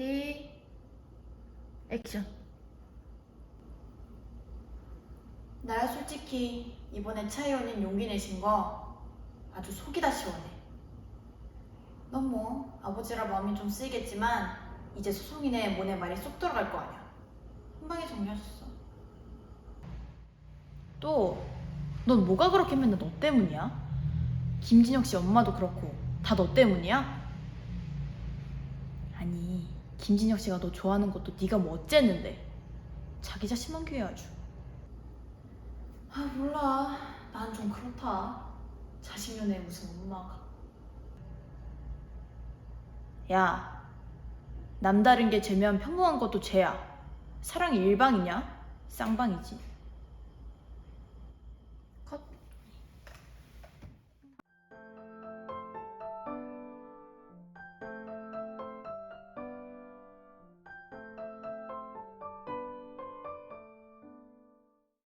네. 액션. 나야 솔직히 이번에 차이언님 용기 내신 거 아주 속이 다 시원해. 넌 뭐 아버지라 마음이 좀 쓰이겠지만 이제 소송이네 뭐네 말이 쏙 들어갈 거 아니야. 한 방에 정리하셨어. 또, 넌 뭐가 그렇게 맨날 너 때문이야? 김진혁 씨 엄마도 그렇고 다 너 때문이야? 아니, 김진혁 씨가 너 좋아하는 것도 네가 뭐 어쨌는데? 자기 자신만 귀해 아주. 아 몰라. 난 좀 그렇다. 자식 연애 무슨 엄마가. 야, 남다른 게 죄면 평범한 것도 죄야. 사랑이 일방이냐? 쌍방이지.